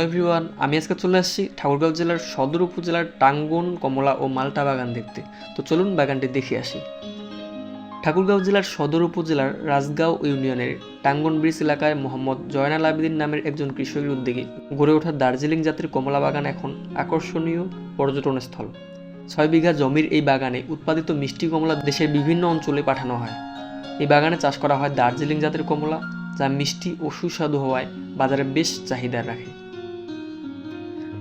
Hello everyone, আমি আজকে চলে আসছি ঠাকুরগাঁও জেলার সদর উপজেলার টাঙ্গন, কমলা ও মাল্টা বাগান দেখতে। তো চলুন বাগানটি দেখে আসি। ঠাকুরগাঁও জেলার সদর উপজেলার রাজগাঁও ইউনিয়নের টাঙ্গন ব্রিজ এলাকায় মোহাম্মদ জয়নাল আবেদিন নামের একজন কৃষকের উদ্যোগে গড়ে ওঠা দার্জিলিং জাতের কমলা বাগান এখন আকর্ষণীয় পর্যটন স্থল। ছয় বিঘা জমির এই বাগানে উৎপাদিত মিষ্টি কমলা দেশের বিভিন্ন অঞ্চলে পাঠানো হয়। এই বাগানে চাষ করা হয় দার্জিলিং জাতের কমলা, যা মিষ্টি ও সুস্বাদু হওয়ায় বাজারে বেশ চাহিদা রাখে।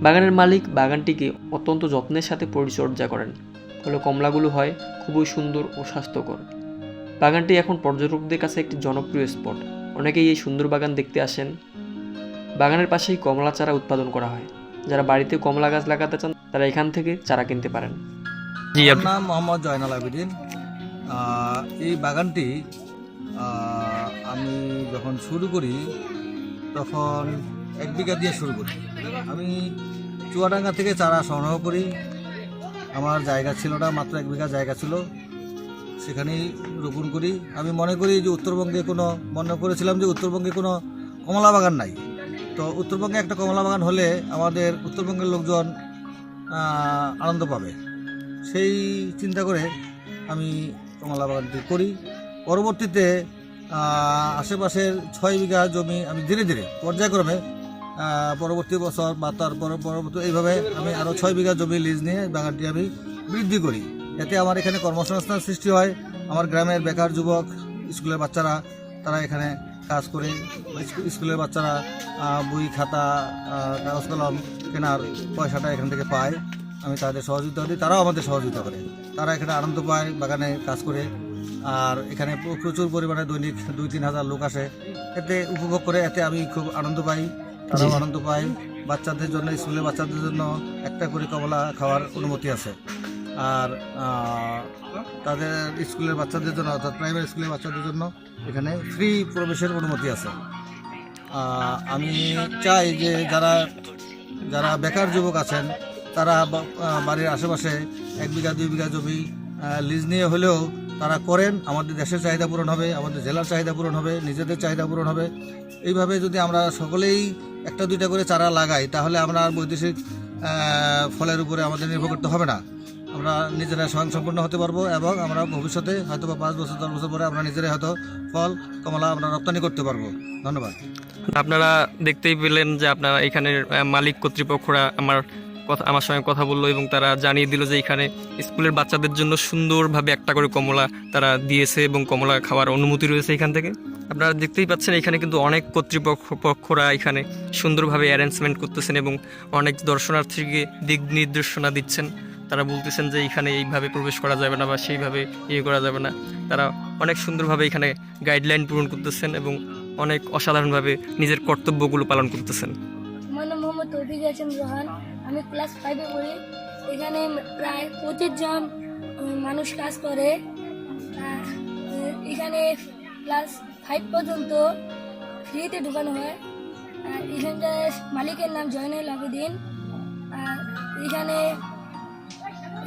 বাগানের মালিক বাগানটিকে অত্যন্ত যত্নের সাথে পরিচর্যা করেন। ফলে কমলাগুলো হয় খুবই সুন্দর ও স্বাস্থ্যকর। বাগানটি এখন পর্যটকদের কাছে একটি জনপ্রিয় স্পট। অনেকেই এই সুন্দর বাগান দেখতে আসেন। বাগানের পাশেই কমলা চারা উৎপাদন করা হয়। যারা বাড়িতে কমলা গাছ লাগাতে চান তারা এখান থেকে চারা কিনতে পারেন। জি নাম মোহাম্মদ জয়নাল আবেদিন। এই বাগানটি আমি যখন শুরু করি তখন এক বিঘা দিয়ে শুরু করি। আমি চুয়াডাঙ্গা থেকে চারা সংগ্রহ করি। আমার জায়গা ছিল না, মাত্র এক বিঘা জায়গা ছিল। সেখানেই রোপণ করি। আমি মনে করি যে উত্তরবঙ্গে কোনো, মনে করেছিলাম যে উত্তরবঙ্গে কোনো কমলা বাগান নাই। তো উত্তরবঙ্গে একটা কমলা বাগান হলে আমাদের উত্তরবঙ্গের লোকজন আনন্দ পাবে। সেই চিন্তা করে আমি কমলা বাগানটি করি। পরবর্তীতে আশেপাশের ছয় বিঘা জমি আমি ধীরে ধীরে, পর্যায়ক্রমে পরবর্তী বছর বা তার পর- পরবর্তী এইভাবে আমি আরও ছয় বিঘা জমি লিজ নিয়ে বাগানটি আমি বৃদ্ধি করি। যাতে আমার এখানে কর্মসংস্থান সৃষ্টি হয়। আমার গ্রামের বেকার যুবক, স্কুলের বাচ্চারা, তারা এখানে কাজ করে। স্কুলের বাচ্চারা বই, খাতা কাগজ কলম কেনার পয়সাটা এখান থেকে পায়। আমি তাদের সহযোগিতা দিই। তারাও আমাদের সহযোগিতা করে। তারা এখানে আনন্দ পায়, বাগানে কাজ করে। আর এখানে প্রচুর পরিমাণে দৈনিক দুই তিন হাজার লোক আসে। এতে উপভোগ করে, এতে আমি খুব আনন্দ পাই। তারাও আনন্দ পায়। বাচ্চাদের জন্য স্কুলের বাচ্চাদের জন্য একটা করে কমলা খাওয়ার অনুমতি আছে। আর তাদের স্কুলের বাচ্চাদের জন্য অর্থাৎ প্রাইমারি স্কুলের বাচ্চাদের জন্য এখানে ফ্রি প্রবেশের অনুমতি আছে। আমি চাই যে যারা যারা বেকার যুবক আছেন তারা বাড়ির আশেপাশে এক বিঘা দুই বিঘা জমি লিজ নিয়ে হলেও তারা করেন, আমাদের দেশের চাহিদা পূরণ হবে, আমাদের জেলার চাহিদা পূরণ হবে, নিজেদের চাহিদা পূরণ হবে। এইভাবে যদি আমরা সকলেই একটা দুইটা করে চারা লাগাই, তাহলে আমরা আর বৈদেশিক ফলের উপরে আমাদের নির্ভর করতে হবে না। আমরা নিজেরা স্বয়ংসম্পূর্ণ হতে পারব এবং আমরা ভবিষ্যতে হয়তো বা পাঁচ বছর, দশ বছর পরে আমরা নিজেরাই হয়তো ফল, কমলা আমরা রপ্তানি করতে পারব। ধন্যবাদ। আপনারা দেখতেই পেলেন যে আপনারা এখানের মালিক কর্তৃপক্ষরা আমার কথা আমার সঙ্গে কথা বলল এবং তারা জানিয়ে দিল যে এখানে স্কুলের বাচ্চাদের জন্য সুন্দরভাবে একটা করে কমলা তারা দিয়েছে এবং কমলা খাওয়ার অনুমতি রয়েছে এখান থেকে। আপনারা দেখতেই পাচ্ছেন এখানে কিন্তু অনেক কর্তৃপক্ষ পক্ষরা এখানে সুন্দরভাবে অ্যারেঞ্জমেন্ট করতেছেন এবং অনেক দর্শনার্থীকে দিক নির্দেশনা দিচ্ছেন। তারা বলতেছেন যে এখানে এইভাবে প্রবেশ করা যাবে না বা সেইভাবে ইয়ে করা যাবে না। তারা অনেক সুন্দরভাবে এখানে গাইডলাইন পূরণ করতেছেন এবং অনেক অসাধারণভাবে নিজের কর্তব্যগুলো পালন করতেছেন। মোহাম্মদ আমি ক্লাস ফাইভে পড়ি। এখানে প্রায় পঁচিশ জন মানুষ কাজ করে। এখানে ক্লাস ফাইভ পর্যন্ত ফ্রিতে ঢুকানো হয়। আর এখানকার মালিকের নাম জয়নুল আবেদিন। আর এখানে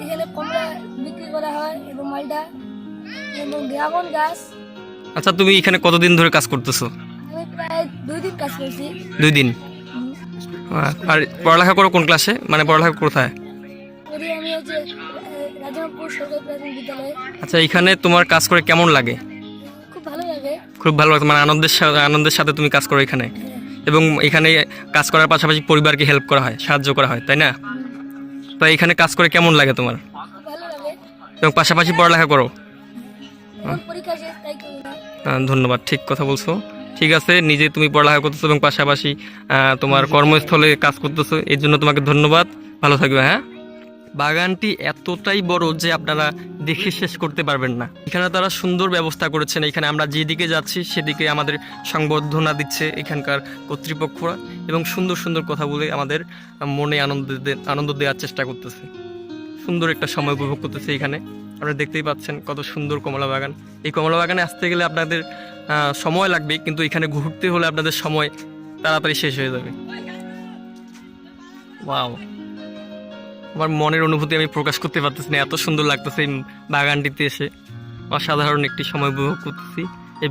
এখানে কমলা বিক্রি করা হয় এবং মালটা এবং ড্রাগন গাছ। আচ্ছা তুমি এখানে কতদিন ধরে কাজ করতেছো? আমি প্রায় দুই দিন কাজ করছি। দুই দিন? আর পড়ালেখা করো কোন ক্লাসে মানে পড়ালেখা কোথায়? আচ্ছা এখানে তোমার কাজ করে কেমন লাগে? খুব ভালো লাগে। খুব ভালো লাগে মানে আনন্দের সাথে আনন্দের সাথে তুমি কাজ করো এখানে। এবং এখানে কাজ করার পাশাপাশি পরিবারকে হেল্প করা হয় সাহায্য করা হয় তাই না? তো এখানে কাজ করে কেমন লাগে তোমার? এবং পাশাপাশি পড়ালেখা করো? আহ, ধন্যবাদ ঠিক কথা বলছো। ঠিক আছে, নিজে তুমি পড়ালেখা করতেছো এবং পাশাপাশি তোমার কর্মস্থলে কাজ করতেছো, এর জন্য তোমাকে ধন্যবাদ। ভালো থাকবে হ্যাঁ? বাগানটি এতটাই বড় যে আপনারা দেখে শেষ করতে পারবেন না। এখানে তারা সুন্দর ব্যবস্থা করেছেন। এখানে আমরা যেদিকে যাচ্ছি, সেদিকে আমাদের সংবর্ধনা দিচ্ছে এখানকার কর্তৃপক্ষরা এবং সুন্দর সুন্দর কথা বলে আমাদের মনে আনন্দ আনন্দ দেওয়ার চেষ্টা করতেছে। সুন্দর একটা সময় উপভোগ করতেছে এখানে। আপনারা দেখতেই পাচ্ছেন কত সুন্দর কমলা বাগান। এই কমলা বাগানে আসতে গেলে আপনাদের সময় লাগবে, কিন্তু এখানে ঘুরতে হলে আপনাদের সময় তাড়াতাড়ি শেষ হয়ে যাবে। ওয়াও। আমার মনের অনুভূতি আমি প্রকাশ করতে পারতেছি না, এত সুন্দর লাগতেছে এই বাগানটিতে এসে। অসাধারণ একটি সময় উপভোগ করতেছি। এই